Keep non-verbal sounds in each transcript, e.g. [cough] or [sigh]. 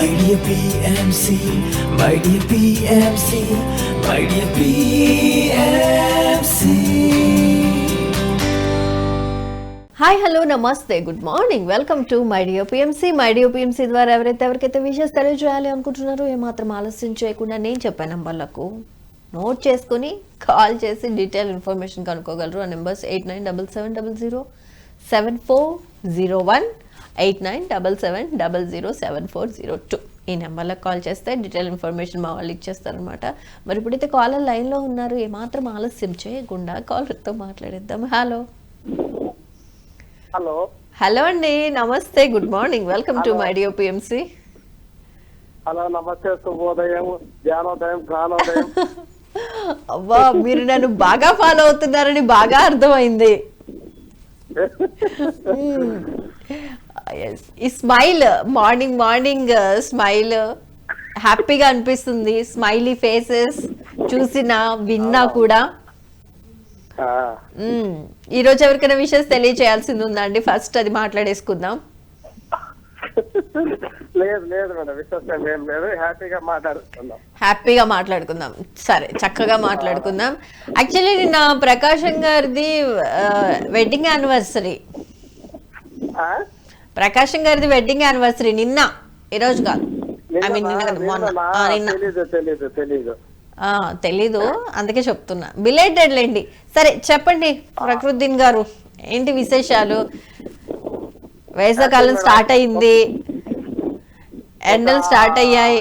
My dear PMC, my dear PMC, my dear PMC. Hi hello నమస్తే good morning welcome to my dear PMC my dear PMC ద్వారా ఎవరైతే ఎవరికైతే విషయస్ తెలియజేయాలి అనుకుంటున్నారో ఏమాత్రం ఆలస్యం చేయకుండా నేను చెప్పే నంబర్లకు నోట్ చేసుకుని కాల్ చేసి డీటెయిల్ ఇన్ఫర్మేషన్ కనుక్కోగలరు. ఆ numbers eight nine double seven double zero seven four zero one. Eight nine double seven double zero seven four zero two. ఈ నెంబర్లకు కాల్ చేస్తే డీటెయిల్ ఇన్ఫర్మేషన్ మా వాళ్ళు ఇచ్చేస్తారనమాట మరి ఇప్పుడైతే కాలర్ లైన్లో ఉన్నారు ఏమాత్రం ఆలస్యం చేయకుండా కాలర్తో మాట్లాడేద్దాం. హలో హలో హలో అండి నమస్తే good morning welcome to my dear PMC hello నమస్తే శుభోదయం ధ్యానోదయం [laughs] అవ్వా మీరు నన్ను బాగా ఫాలో అవుతున్నారని బాగా అర్థమైంది. [laughs] ఈ స్మైల్ మార్నింగ్ మార్నింగ్ స్మైల్ హ్యాపీగా అనిపిస్తుంది. స్మైలీ ఫేసెస్ చూసినా విన్నా కూడా. ఈ రోజు ఎవరికైనా విషయం తెలియచేయాల్సింది ఉందా అండి? ఫస్ట్ అది మాట్లాడేసుకుందాం. లేదు లేదు మేడం. విశ్వాసం ఏం లేదు. హ్యాపీగా హ్యాపీగా మాట్లాడుకుందాం. సరే చక్కగా మాట్లాడుకుందాం. యాక్చువల్లీ నిన్న ప్రకాశం గారిది వెడ్డింగ్ యానివర్సరీ? ప్రకాశం గారిది వెడ్డింగ్ యానివర్సరీ నిన్న ఈరోజు కాదు. ఐ మీన్ నిన్న తెలీదు అందుకే చెప్తున్నా. బిలేటెడ్ లేండి. సరే చెప్పండి ప్రకృతిన్ గారు. ఏంటి విశేషాలు? వేసవకాలం స్టార్ట్ అయింది. ఎండలు స్టార్ట్ అయ్యాయి.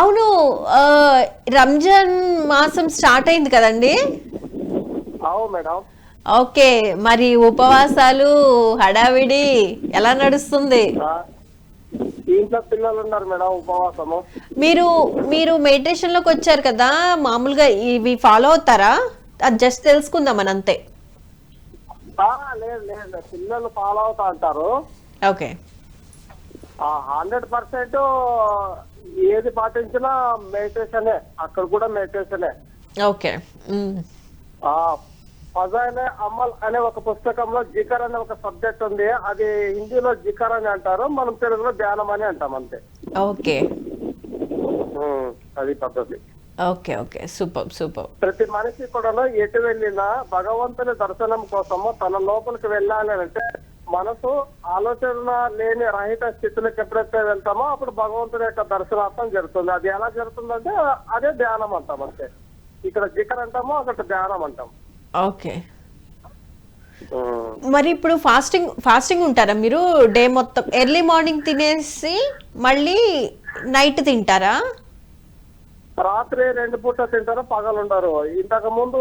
అవును రంజాన్ మాసం స్టార్ట్ అయింది కదండి? అవు మేడం. ఓకే మరి ఉపవాసాలు హడావిడి ఎలా నడుస్తుంది? ఇంట్లో పిల్లలు ఉన్నారు మేడం ఉపవాసము. మీరు మీరు మెడిటేషన్లోకి వచ్చారు కదా మామూలుగా ఇవి ఫాలో అవుతారా? అది జస్ట్ తెలుసుకుందాం అని అంతే. లేదు లేదు పిల్లలు ఫాలో అవుతా అంటారు. ఓకే. హండ్రెడ్ పర్సెంట్ ఏది పాటించినా మెడిటేషనే అక్కడ కూడా మెడిటేషనే. ఓకే. ఫజాయిలే అమల్ అనే ఒక పుస్తకంలో జికర్ అనే ఒక సబ్జెక్ట్ ఉంది. అది హిందీలో జికర్ అని అంటారు మనం తెలుగులో ధ్యానం అని అంటాం అంతే. ఓకే. అది పద్ధతి. Okay okay. Super super. ప్రతి మనిషి కూడా ఎటు వెళ్ళినా భగవంతుని దర్శనం కోసము తన లోపలికి వెళ్ళాలి అంటే మనసు ఆలోచన లేని రహిత స్థితిలోకి ఎప్పుడైతే వెళ్తామో అప్పుడు భగవంతుని యొక్క దర్శనార్థం జరుగుతుంది. అది ఎలా జరుగుతుందంటే అదే ధ్యానం అంటాం అంతే. ఇక్కడ జికర్ అంటామో అక్కడ ధ్యానం అంటాం. ఓకే. మరి ఇప్పుడు ఫాస్టింగ్ ఫాస్టింగ్ ఉంటారా మీరు? డే మొత్తం ఎర్లీ మార్నింగ్ తినేసి మళ్ళీ నైట్ తింటారా? రాత్రి రెండు పూట తింటారు పగలు ఉండరు. ఇంతకు ముందు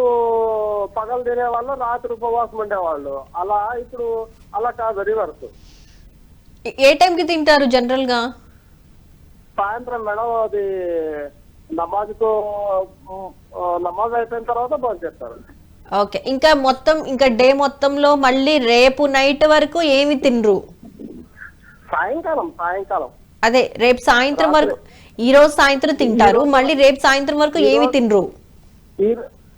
పగలు తినేవాళ్ళు రాత్రి ఉపవాసం ఉండేవాళ్ళు. అలా ఇప్పుడు అలా కాదు రివర్స్. ఏ- టైంకి తింటారు జనరల్గా సాయంత్రం మేడం అది నమాజ్కు నమాజ్ అయిపోయిన తర్వాత బంద్ చేస్తారు. ఓకే. ఇంకా మొత్తం ఇంకా డే మొత్తంలో మళ్ళీ రేపు నైట్ వరకు ఏమి తినరు? సాయంకాలం సాయంకాలం. అదే రేపు సాయంత్రం వరకు ఈ రోజు సాయంత్రం తింటారు మళ్ళీ రేపు సాయంత్రం వరకు ఏమి తినరు?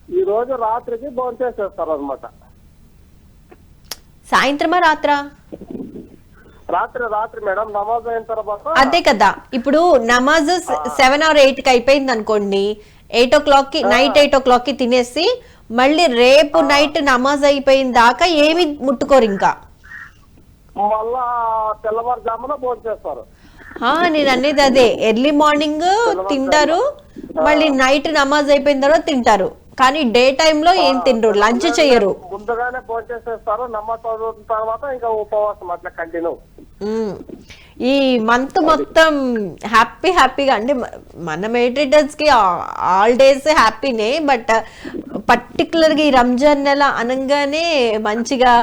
ఈ రోజు రాత్రికి చేసేస్తారు అనమాట సాయంత్రమా రాత్రా? రాత్రి రాత్రి మేడం నమాజ్ అయిన తర్వాత అదే కదా ఇప్పుడు నమాజ్ సెవెన్ ఆర్ ఎయిట్కి అయిపోయింది అనుకోండి ఎయిట్ ఓ క్లాక్కి నైట్ ఎయిట్ ఓ క్లాక్కి తినేసి మళ్ళీ రేపు నైట్ నమాజ్ అయిపోయిన దాకా ఏమి ముట్టుకోరు ఇంకా. మళ్ళా తెల్లవారుజామున చేస్తారు. ఆ, నేను అనేది అదే. ఎర్లీ మార్నింగ్ తింటారు మళ్ళీ నైట్ నమాజ్ అయిపోయిన తర్వాత తింటారు. కానీ డే లో ఏం తినరు లంచ్ చేయరు ముందుగానే భోజనం నమాజ్ తర్వాత ఇంకా ఉపవాసం అట్లా కంటిన్యూ. మ్మ్. ఈ మంత్ మొత్తం హ్యాపీ హ్యాపీగా అంటే మన మెడిటేటర్స్కి ఆల్ డేస్ హ్యాపీనే బట్ పర్టికులర్గా ఈ రంజాన్ నెల అనగానే మంచిగా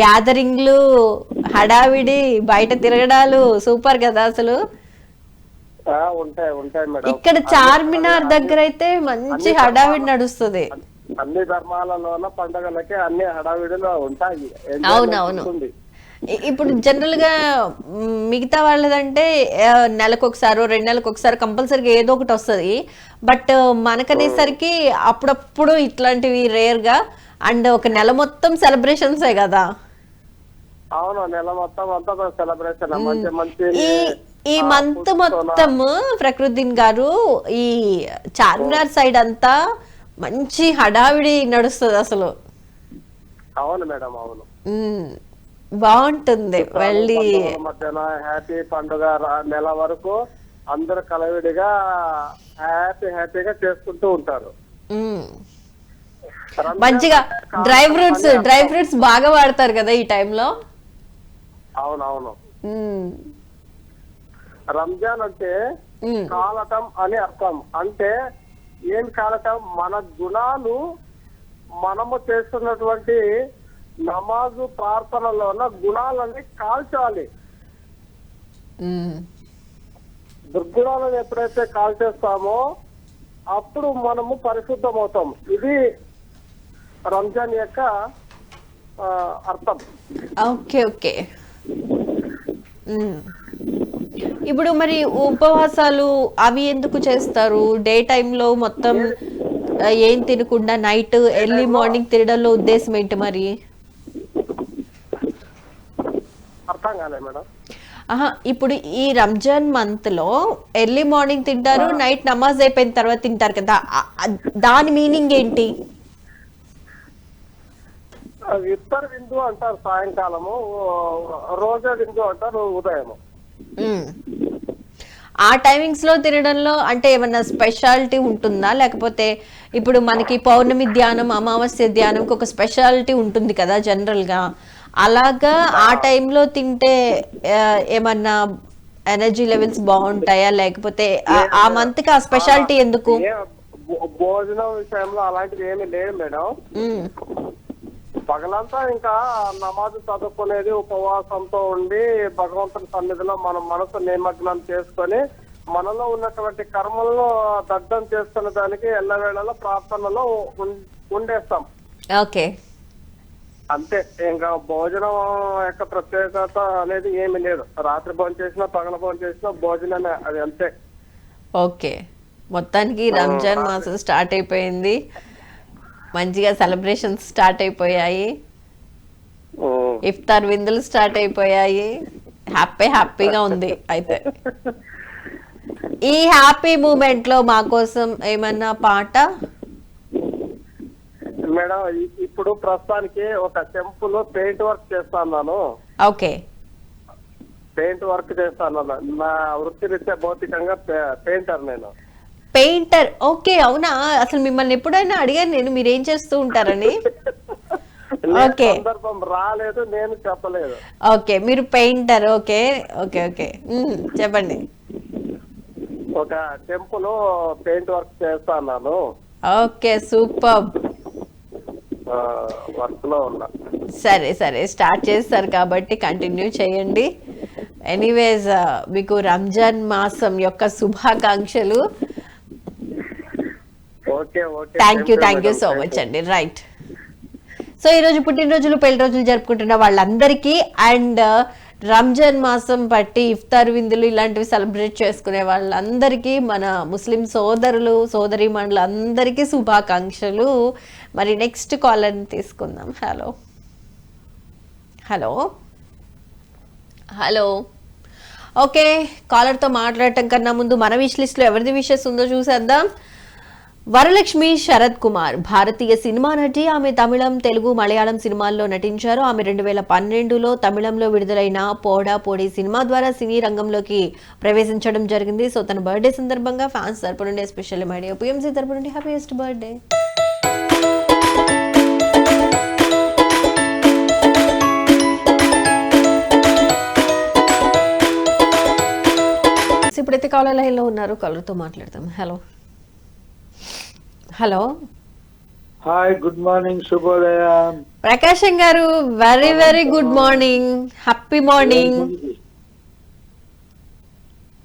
గ్యాదరింగ్లు హడావిడి బయట తిరగడాలు సూపర్ కదా అసలు? ఉంటాయి ఉంటాయి మేడం. ఇక్కడ చార్మినార్ దగ్గర అయితే మంచి హడావిడి నడుస్తుంది. అన్ని ధర్మాలలోన పండగలకి అన్ని హడావిడిలో ఉంటాయి. అవునవును. ఇప్పుడు జనరల్గా మిగతా వాళ్ళదంటే నెలకు ఒకసారి రెండు నెలలకు ఒకసారి కంపల్సరీగా ఏదో ఒకటి వస్తుంది. బట్ మనకనేసరికి అప్పుడప్పుడు ఇట్లాంటివి రేర్గా అండ్ ఒక నెల మొత్తం సెలబ్రేషన్సే కదా. అవును నెల మొత్తం అంతా సెలబ్రేషన్. మంచి మంచి ఈ మంత్ మొత్తం ప్రకృతిన్ గారు ఈ చార్మినార్ సైడ్ అంతా మంచి హడావిడి నడుస్తుంది అసలు అవును మేడం అవును. బాగుంటుంది వెళ్ళి. మధ్యన హ్యాపీ పండుగ నెల వరకు అందరు కలవిడిగా హ్యాపీ హ్యాపీగా చేసుకుంటూ ఉంటారు. మంచిగా డ్రై ఫ్రూట్స్ డ్రై. ఫ్రూట్స్ బాగా వాడతారు కదా ఈ టైంలో? అవును అవును ఉమ్, రంజాన్ అంటే కాలటం అని అర్థం. అంటే ఏం కాలటం? మన గుణాలు మనము చేస్తున్నటువంటి నమాజు ప్రార్థనలో ఉన్న గుణాలన్నీ కాల్చాలి. దుర్గుణాలను ఎప్పుడైతే కాల్చేస్తామో అప్పుడు మనము పరిశుద్ధమవుతాం. ఇది రంజాన్ యొక్క అర్థం. Okay okay. ఇప్పుడు మరి ఉపవాసాలు అవి ఎందుకు చేస్తారు? డే టైంలో మొత్తం ఏం తినకుండా నైట్ ఎర్లీ మార్నింగ్ తినడంలో ఉద్దేశం ఏంటి మరి? మేడం? ఆహా ఇప్పుడు ఈ రంజాన్ మంత్లో ఎర్లీ మార్నింగ్ తింటారు నైట్ నమాజ్ అయిపోయిన తర్వాత తింటారు కదా. దాని మీనింగ్ ఏంటి? ఇత్తర విందు అంటారు సాయంకాలము రోజా విందు అంటారు ఉదయం మ్మ్. ఆ టైమింగ్స్లో తినడంలో అంటే ఏమన్నా స్పెషాలిటీ ఉంటుందా? లేకపోతే ఇప్పుడు మనకి పౌర్ణమి ధ్యానం అమావాస్య ధ్యానంకి ఒక స్పెషాలిటీ ఉంటుంది కదా జనరల్గా అలాగా ఆ టైంలో తింటే ఏమన్నా ఎనర్జీ లెవెల్స్ బాగుంటాయా? లేకపోతే ఆ- మంత్కి ఆ స్పెషాలిటీ ఎందుకు? భోజనం విషయంలో అలాంటిది ఏమీ లేదు మేడం. పగలంతా ఇంకా నమాజు చదువుకునేది ఉపవాసంతో ఉండి భగవంతుని సన్నిధిలో మన మనసు నిమగ్నం చేసుకొని మనలో ఉన్నటువంటి కర్మలను దగ్ధం చేసుకునే దానికి ఎల్లవేళలో ప్రార్థనలో ఉండేస్తాం. ఓకే. అంతే. ఇంకా భోజనం యొక్క ప్రత్యేకత అనేది ఏమీ లేదు. రాత్రి భోజనం చేసినా పగల భోజనం చేసినా భోజనమే అది అంతే. ఓకే. మొత్తానికి రంజాన్ మాసం స్టార్ట్ అయిపోయింది. మంచిగా సెలబ్రేషన్స్ స్టార్ట్ అయిపోయాయి. ఇఫ్తార్ విందులు స్టార్ట్ అయిపోయాయి. హ్యాపీ హ్యాపీగా ఉంది అయితే. [laughs] ఈ హ్యాపీ మూమెంట్లో మా కోసం ఏమన్నా పాట? మేడం ఇప్పుడు ప్రస్తుతానికి ఒక టెంపుల్ పెయింట్ వర్క్ చేస్తాను ఓకే. పెయింట్ వర్క్ చేస్తాను నా వృత్తిరీత్యా భౌతికంగా పే- పెయింటర్ నేను. పెయింటర్ ఓకే అవునా? అసలు మిమ్మల్ని ఎప్పుడైనా అడిగాను నేను మీరు ఏం చేస్తూ ఉంటారని. [laughs] ఓకే. సందర్భం రాలేదు నేను చెప్పలేదు. ఓకే మీరు పెయింటర్ ఓకే ఓకే ఓకే. చెప్పండి. ఒక టెంపుల్ పెయింట్ వర్క్ చేస్తాను ఓకే సూపర్. వర్క్లో ఉన్నా. సరే సరే. స్టార్ట్ చేస్తారు కాబట్టి కంటిన్యూ చేయండి. ఎనీవేస్ మీకు రంజాన్ మాసం యొక్క శుభాకాంక్షలు. Thank you thank you so much అండి. రైట్ సో ఈరోజు పుట్టినరోజులు పెళ్ళి రోజులు జరుపుకుంటున్న వాళ్ళందరికీ అండ్ రంజాన్ మాసం బట్టి ఇఫ్తార్ విందులు ఇలాంటివి సెలబ్రేట్ చేసుకునే వాళ్ళందరికీ మన ముస్లిం సోదరులు సోదరి అందరికీ శుభాకాంక్షలు. మరి నెక్స్ట్ కాలర్ని తీసుకుందాం. హలో. హలో. హలో. ఓకే కాలర్తో మాట్లాడటం కన్నా ముందు మన విష్ లిస్ట్లో ఎవరిది విషెస్ ఉందో చూసేద్దాం. వరలక్ష్మి శరత్ కుమార్ భారతీయ సినిమా నటి ఆమె తమిళం తెలుగు మలయాళం సినిమాల్లో నటించారు. ఆమె రెండు వేల పన్నెండులో తమిళంలో విడుదలైన పోడా పోడి సినిమా ద్వారా సినీ రంగంలోకి ప్రవేశించడం జరిగింది. సో తన బర్త్డే సందర్భంగా ఫ్యాన్స్ తరపు నుండి ఎస్పెషల్లీ మైడియా పిఎంసీ తరపు నుండి హ్యాపీయెస్ట్ బర్త్డే. ఇప్పుడైతే కాలర్ లైన్లో ఉన్నారు. కాలర్తో మాట్లాడతాం hello. Hello. Hi good morning Shubhodaya Prakasam garu very very good morning happy morning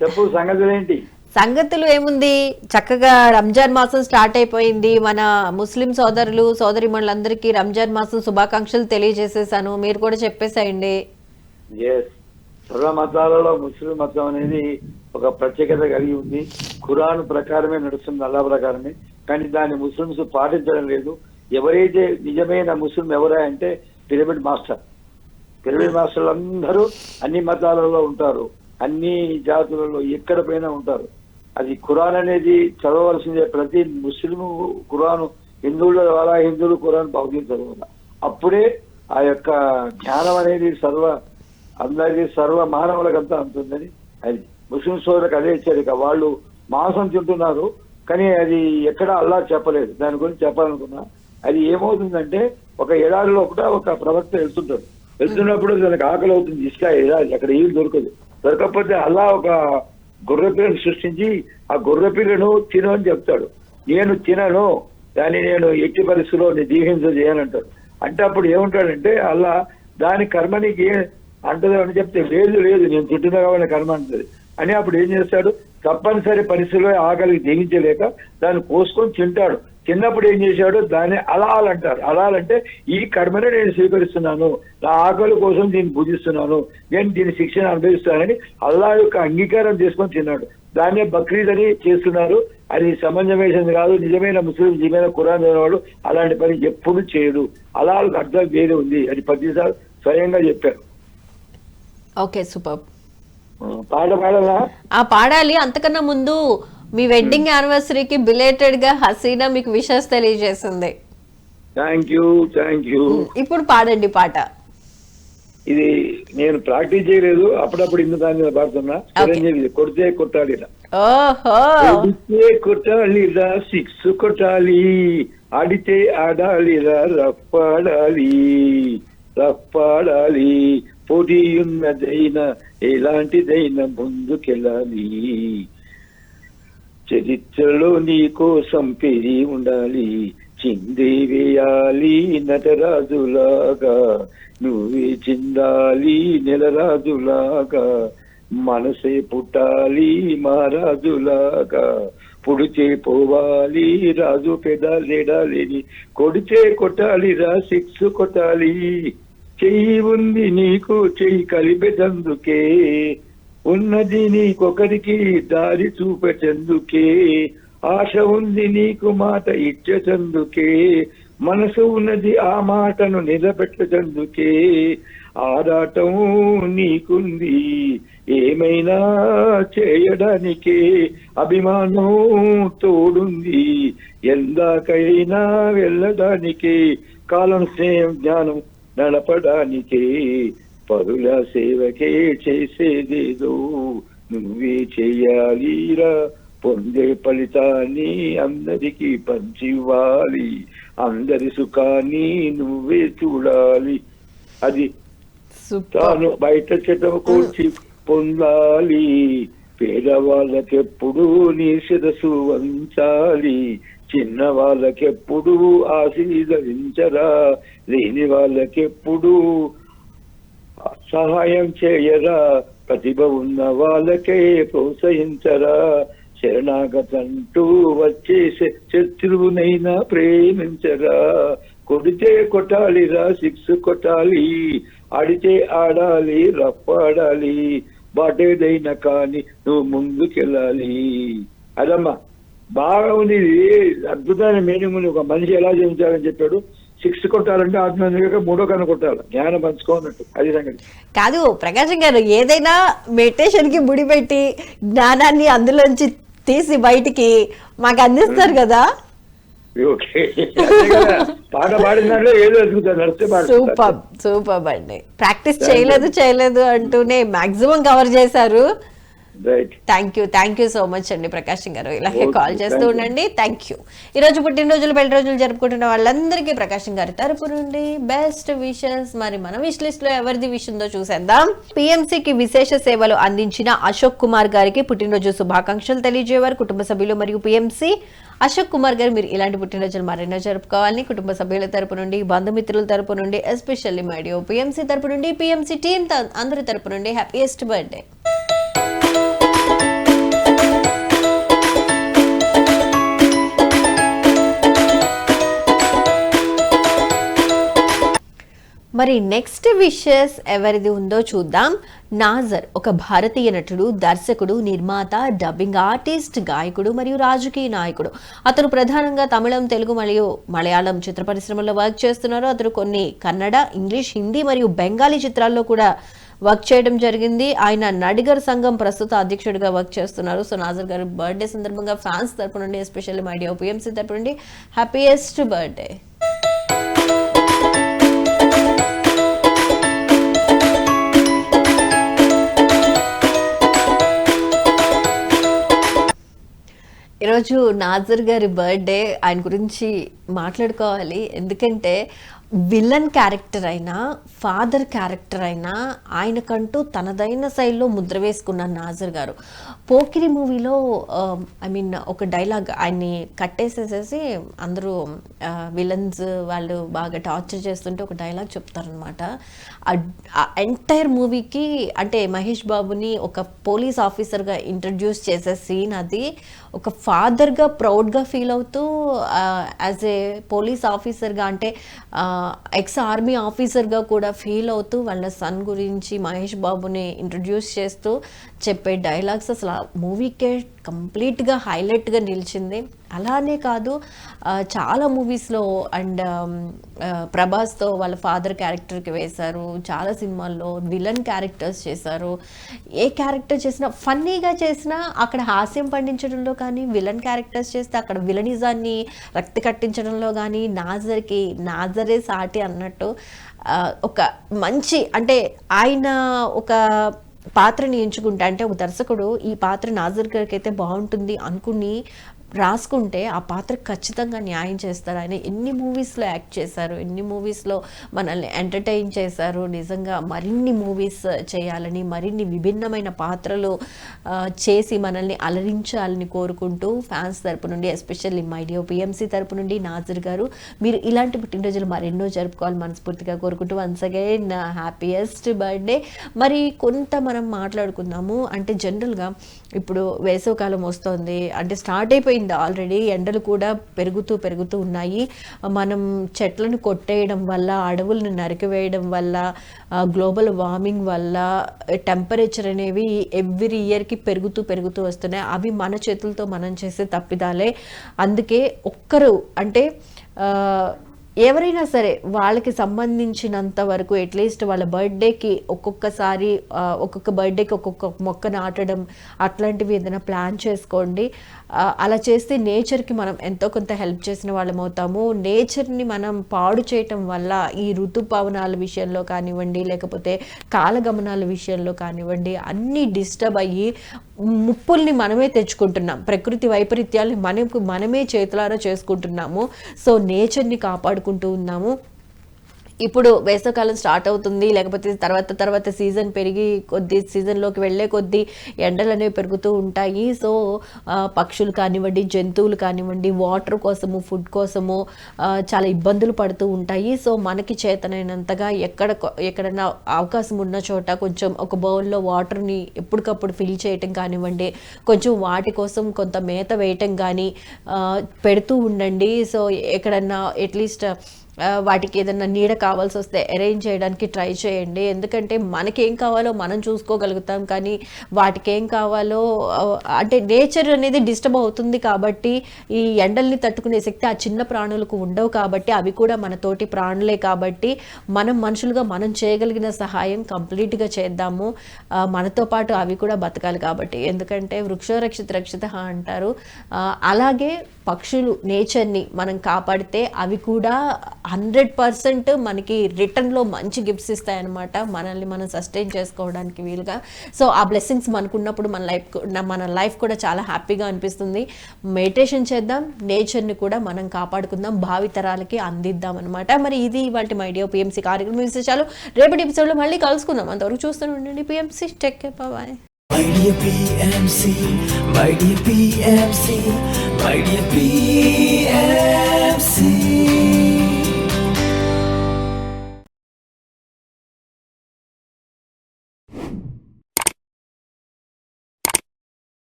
చెప్పు సంగతులు ఏంటి సంగతులు ఏముంది? చక్కగా రంజాన్ మాసం స్టార్ట్ అయిపోయింది. మన ముస్లిం సోదరులు సోదరిమణులందరికీ రంజాన్ మాసం శుభాకాంక్షలు తెలియజేసేసాను. మీరు కూడా చెప్పేసేయండి. సర్వ మతాలలో ముస్లిం మతం అనేది ఒక ప్రత్యేకత కలిగి ఉంది. ఖురాన్ ప్రకారమే నడుస్తుంది అల్లా ప్రకారమే. కానీ దాన్ని ముస్లిమ్స్ పాటించడం లేదు. ఎవరైతే నిజమైన ముస్లిం ఎవరా అంటే పిరమిడ్ మాస్టర్. పిరమిడ్ మాస్టర్లు అందరూ అన్ని మతాలలో ఉంటారు. అన్ని జాతులలో ఎక్కడ పైన ఉంటారు. అది ఖురాన్ అనేది చదవవలసిందే. ప్రతి ముస్లిం ఖురాను హిందువుల ద్వారా హిందువులు ఖురాన్ భౌతిక చదవాలి. అప్పుడే ఆ యొక్క జ్ఞానం అనేది సర్వ అందరికీ సర్వ మానవులకంతా అంటుందని అది ముస్లిం సోదరులకు అదే హెచ్చరిక. వాళ్ళు మాంసం తింటున్నారు. కానీ అది ఎక్కడ అల్లా చెప్పలేదు. దాని గురించి చెప్పాలనుకున్నా అది ఏమవుతుందంటే ఒక ఎడారిలో కూడా ఒక ప్రవక్త వెళ్తుంటాడు. వెళ్తున్నప్పుడు దానికి ఆకలి అవుతుంది ఇసుక ఎడారి అక్కడ ఏం దొరకదు. దొరకకపోతే అల్లా ఒక గొర్రె పిల్లను సృష్టించి ఆ గొర్రె పిల్లను తిను అని చెప్తాడు. నేను తినను దాన్ని నేను ఎట్టి పరిస్థితిలో నేను చేయనంటాడు అంటే అప్పుడు ఏముంటాడంటే అలా దాని కర్మ నీకు అని చెప్తే లేదు లేదు నేను తిట్టిన కాబట్టి కర్మ అంటది. అని అప్పుడు ఏం చేస్తాడు? తప్పనిసరి పరిస్థితిలో ఆకలికి జీవించలేక దాన్ని కోసుకొని తింటాడు. తిన్నప్పుడు ఏం చేశాడు? దాన్ని అలాల్ అంటారు. అలాల్ అంటే ఈ కర్మనే నేను స్వీకరిస్తున్నాను. నా ఆకలి కోసం దీన్ని పూజిస్తున్నాను. నేను దీని శిక్షణ అనుభవిస్తానని అల్లా యొక్క అంగీకారం చేసుకొని తిన్నాడు. దాన్నే బక్రీద్ అని చేస్తున్నారు. అది సమంజమేసింది కాదు. నిజమైన ముస్లిం నిజమైన కురాన్ చదివేవాడు అలాంటి పని ఎప్పుడు చేయడు. అలా అర్థం వేరే ఉంది. అది ప్రతిసారి స్వయంగా చెప్పారు. Okay super. పాట పాడాలా? ఆ పాడాలి. అంతకన్నా ముందు మీ వెడ్డింగ్ యానివర్సరీకి బిలేటెడ్గా హసీనా మీకు విషెస్ తెలియజేసింది. థ్యాంక్ యూ థ్యాంక్ యూ ఇప్పుడు పాడండి పాట. ఇది నేను ప్రాక్టీస్ చేయలేదు. అప్పుడప్పుడు ఇందు దాని మీద పాడుతున్నా. చిరంజీవి కొడితే కొట్టాలిరా ఓహో. కొడితే కొట్టాలిరా సిక్స్ కొట్టాలి. ఆడితే ఆడాలిరా రప్పాడాలి రప్పాడాలి పొడియున్నదైనా ఎలాంటిదైనా ముందుకెళ్ళాలి చరిత్రలో నీ కోసం పెరి ఉండాలి. చిందే వేయాలి నటరాజులాగా. నువ్వే చిందాలి నెలరాజులాగా. మనసే పుట్టాలి మహారాజులాగా. పుడిచే పోవాలి రాజు పెదాలేడాలిని. కొడిచే కొట్టాలి రా సిక్స్ కొట్టాలి. చెయ్యి ఉంది నీకు చెయ్యి కలిపెదందుకే ఉన్నది నీకొకరికి దారి చూపెటందుకే. ఆశ ఉంది నీకు మాట ఇచ్చేటందుకే. మనసు ఉన్నది ఆ మాటను నిలబెట్టటందుకే. ఆరాటం నీకుంది ఏమైనా చేయడానికే. అభిమానం తోడుంది ఎందాకైనా వెళ్ళడానికే. కాలం స్నేహం జ్ఞానం నడపడానికే పరుల సేవకే చేసేదేదో నువ్వే చెయ్యాలిరా పొందే ఫలితాన్ని అందరికీ పంచివ్వాలి. అందరి సుఖాన్ని నువ్వే చూడాలి. అది తాను బయట చెట్టు కూర్చి పొందాలి. పేదవాళ్ళకెప్పుడు నీ శిరసు వంచాలి. చిన్న వాళ్ళకెప్పుడు ఆశీర్వదించరా? లేని వాళ్ళకెప్పుడు సహాయం చేయరా? ప్రతిభ ఉన్న వాళ్ళకే ప్రోత్సహించరా? శరణాగతంటూ వచ్చే శత్రువునైనా ప్రేమించరా? కొడితే కొట్టాలిరా సిక్స్ కొట్టాలి. ఆడితే ఆడాలి రప్పాడాలి బాటేదైనా కానీ నువ్వు ముందుకెళ్ళాలి. అదమ్మా. బాగా ఉంది అద్భుతమైన మీనింగ్ ఉంది ఒక మనిషి ఎలా జీవించాలని చెప్పాడు. సిక్స్ కొట్టాలంటే ఆత్మీయంగా మూడో కన్ను కొట్టాలి. జ్ఞానం పంచుకోనట్టు. అది సంగతి. కాదు ప్రకాశం గారు ఏదైనా మెడిటేషన్కి ముడి పెట్టి జ్ఞానాన్ని అందులోంచి తీసి బయటికి మాకు అందిస్తారు కదా. పాట ఏదో సూపర్ సూపర్ అండి. ప్రాక్టీస్ చేయలేదు చేయలేదు అంటూనే మాక్సిమం కవర్ చేశారు. Thank you thank you so much అండి ప్రకాశం గారు. ఇలాగే కాల్ చేస్తూ. ఉండండి. థ్యాంక్ యూ ఈ రోజు పుట్టినరోజులు పెళ్ళి రోజులు జరుపుకుంటున్న వాళ్ళందరికీ ప్రకాశం గారి తరపు నుండి బెస్ట్ విషెస్ మరి మన విష్ లిస్ట్లో ఎవరిది విష్ ఉందో చూసేద్దాం. PMC కి విశేష సేవలు అందించిన అశోక్ కుమార్ గారికి పుట్టినరోజు శుభాకాంక్షలు తెలియజేవారు కుటుంబ సభ్యులు మరియు పిఎంసి అశోక్ కుమార్ గారు మీరు ఇలాంటి పుట్టినరోజులు మరెన్నో జరుపుకోవాలని కుటుంబ సభ్యుల తరపు నుండి బంధుమిత్రుల తరపు నుండి ఎస్పెషల్లీ మైడియో పిఎంసి తరపు నుండి పిఎంసి టీమ్ అందరి తరపు నుండి హ్యాపీయెస్ట్ బర్త్డే మరి నెక్స్ట్ విషెస్ ఎవరిది ఉందో చూద్దాం. నాజర్ ఒక భారతీయ నటుడు దర్శకుడు నిర్మాత డబ్బింగ్ ఆర్టిస్ట్ గాయకుడు మరియు రాజకీయ నాయకుడు. అతను ప్రధానంగా తమిళం తెలుగు మరియు మలయాళం చిత్ర పరిశ్రమలో వర్క్ చేస్తున్నారు. అతను కొన్ని కన్నడ ఇంగ్లీష్ హిందీ మరియు బెంగాలీ చిత్రాల్లో కూడా వర్క్ చేయడం జరిగింది. ఆయన నడిగర్ సంఘం ప్రస్తుత అధ్యక్షుడిగా వర్క్ చేస్తున్నారు. సో నాజర్ గారు బర్త్డే సందర్భంగా ఫ్యాన్స్ తరపు నుండి ఎస్పెషల్లీ మై డియో పిఎంసీ తరపు నుండి హ్యాపీయెస్ట్ బర్త్డే ఈరోజు నాజర్ గారి బర్త్డే ఆయన గురించి మాట్లాడుకోవాలి. ఎందుకంటే విలన్ క్యారెక్టర్ అయినా ఫాదర్ క్యారెక్టర్ అయినా ఆయనకంటూ తనదైన శైలిలో ముద్ర వేసుకున్న నాజర్ గారు. పోకిరి మూవీలో um, ఐ మీన్ ఒక డైలాగ్ ఆయన్ని కట్టేసేసేసి అందరూ uh, విలన్స్ వాళ్ళు బాగా టార్చర్ చేస్తుంటే ఒక డైలాగ్ చెప్తారనమాట ఎంటైర్ మూవీకి అంటే మహేష్ బాబుని ఒక పోలీస్ ఆఫీసర్గా ఇంట్రడ్యూస్ చేసే సీన్ అది ఒక ఫాదర్గా ప్రౌడ్గా ఫీల్ అవుతూ యాజ్ ఏ పోలీస్ ఆఫీసర్గా అంటే ఎక్స్ ఆర్మీ ఆఫీసర్గా కూడా ఫీల్ అవుతూ వాళ్ళ సన్ గురించి మహేష్ బాబుని ఇంట్రడ్యూస్ చేస్తూ చెప్పే డైలాగ్స్ అసలు మూవీకే కంప్లీట్గా హైలైట్గా నిలిచింది. అలానే కాదు చాలా మూవీస్లో అండ్ um, ప్రభాస్తో వాళ్ళ ఫాదర్ క్యారెక్టర్కి వేశారు. చాలా సినిమాల్లో విలన్ క్యారెక్టర్స్ చేశారు. ఏ క్యారెక్టర్ చేసినా ఫన్నీగా చేసినా అక్కడ హాస్యం పండించడంలో కానీ విలన్ క్యారెక్టర్స్ చేస్తే అక్కడ విలనిజాన్ని రక్తి కట్టించడంలో కానీ నాజర్కి నాజరే సాటి అన్నట్టు ఒక మంచి అంటే ఆయన ఒక పాత్రని ఎంచుకుంటా. అంటే ఒక దర్శకుడు ఈ పాత్ర నాజర్ గారికి అయితే బాగుంటుంది అనుకుని రాసుకుంటే ఆ పాత్ర ఖచ్చితంగా న్యాయం చేస్తారు. ఆయన ఎన్ని మూవీస్లో యాక్ట్ చేశారు ఎన్ని మూవీస్లో మనల్ని ఎంటర్టైన్ చేశారు నిజంగా మరిన్ని మూవీస్ చేయాలని మరిన్ని విభిన్నమైన పాత్రలు చేసి మనల్ని అలరించాలని కోరుకుంటూ ఫ్యాన్స్ తరపు నుండి ఎస్పెషల్లీ మైడియో పిఎంసీ తరపు నుండి నాజర్ గారు మీరు ఇలాంటి పుట్టినరోజులు మరెన్నో జరుపుకోవాలి మనస్ఫూర్తిగా కోరుకుంటూ వన్స్ అగైన్ హ్యాపీయెస్ట్ బర్త్డే మరి కొంత మనం మాట్లాడుకుందాము. అంటే జనరల్గా ఇప్పుడు వేసవకాలం వస్తుంది. అంటే స్టార్ట్ అయిపోయింది. ఆల్రెడీ ఎండలు కూడా పెరుగుతూ పెరుగుతూ ఉన్నాయి. మనం చెట్లను కొట్టేయడం వల్ల అడవులను నరికివేయడం వల్ల గ్లోబల్ వార్మింగ్ వల్ల టెంపరేచర్ అనేవి ఎవ్రీ ఇయర్కి పెరుగుతూ పెరుగుతూ వస్తున్నాయి. అవి మన చేతులతో మనం చేసే తప్పిదాలే. అందుకే ఒక్కరు అంటే ఎవరైనా సరే వాళ్ళకి సంబంధించినంత వరకు అట్లీస్ట్ వాళ్ళ బర్త్డేకి ఒక్కొక్కసారి ఒక్కొక్క బర్త్డేకి ఒక్కొక్క మొక్క నాటడం అట్లాంటివి ఏదైనా ప్లాన్ చేసుకోండి. అలా చేస్తే నేచర్కి మనం ఎంతో కొంత హెల్ప్ చేసిన వాళ్ళం అవుతాము నేచర్ని మనం పాడు చేయటం వల్ల ఈ ఋతుపవనాల విషయంలో కానివ్వండి లేకపోతే కాలగమనాల విషయంలో కానివ్వండి అన్నీ డిస్టర్బ్ అయ్యి ముప్పుల్ని మనమే తెచ్చుకుంటున్నాం. ప్రకృతి వైపరీత్యాలు మనకు మనమే చేతులారా చేసుకుంటున్నాము. సో నేచర్ని కాపాడుకుంటూ ఉన్నాము. ఇప్పుడు వేసవకాలం స్టార్ట్ అవుతుంది లేకపోతే తర్వాత తర్వాత సీజన్ పెరిగి కొద్ది సీజన్లోకి వెళ్ళే కొద్దీ ఎండలు అనేవి పెరుగుతూ ఉంటాయి. సో పక్షులు కానివ్వండి జంతువులు కానివ్వండి వాటర్ కోసము ఫుడ్ కోసము చాలా ఇబ్బందులు పడుతూ ఉంటాయి. సో మనకి చేతనైనంతగా ఎక్కడ ఎక్కడైనా అవకాశం ఉన్న చోట కొంచెం ఒక బౌల్లో వాటర్ని ఎప్పటికప్పుడు ఫిల్ చేయటం కానివ్వండి కొంచెం వాటి కోసం కొంత మేత వేయటం కానీ పెడుతూ ఉండండి. సో ఎక్కడన్నా అట్లీస్ట్ వాటికి ఏదైనా నీడ కావాల్సి వస్తే అరేంజ్ చేయడానికి ట్రై చేయండి. ఎందుకంటే మనకేం కావాలో మనం చూసుకోగలుగుతాం. కానీ వాటికి ఏం కావాలో అంటే నేచర్ అనేది డిస్టర్బ్ అవుతుంది కాబట్టి ఈ ఎండల్ని తట్టుకునే శక్తి ఆ చిన్న ప్రాణులకు ఉండవు కాబట్టి అవి కూడా మన తోటి ప్రాణులే కాబట్టి మనం మనుషులుగా మనం చేయగలిగిన సహాయం కంప్లీట్గా చేద్దాము. మనతో పాటు అవి కూడా బతకాలి కాబట్టి. ఎందుకంటే వృక్షరక్షిత రక్షిత రక్షిత అంటారు. అలాగే పక్షులు నేచర్ని మనం కాపాడితే అవి కూడా హండ్రెడ్ పర్సెంట్ మనకి రిటర్న్లో మంచి గిఫ్ట్స్ ఇస్తాయన్నమాట మనల్ని మనం సస్టైన్ చేసుకోవడానికి వీలుగా. సో ఆ బ్లెస్సింగ్స్ మనకున్నప్పుడు మన లైఫ్ మన లైఫ్ కూడా చాలా హ్యాపీగా అనిపిస్తుంది. మెడిటేషన్ చేద్దాం నేచర్ని కూడా మనం కాపాడుకుందాం భావితరాలకి అందిద్దాం అనమాట మరి ఇది వాటి మై డియో పిఎంసీ కార్యక్రమం విశేషాలు. రేపటి ఎపిసోడ్లో మళ్ళీ కలుసుకుందాం. అంతవరకు చూస్తూనే ఉండండి PMC tech boy My dear PMC, my dear PMC, my dear PMC.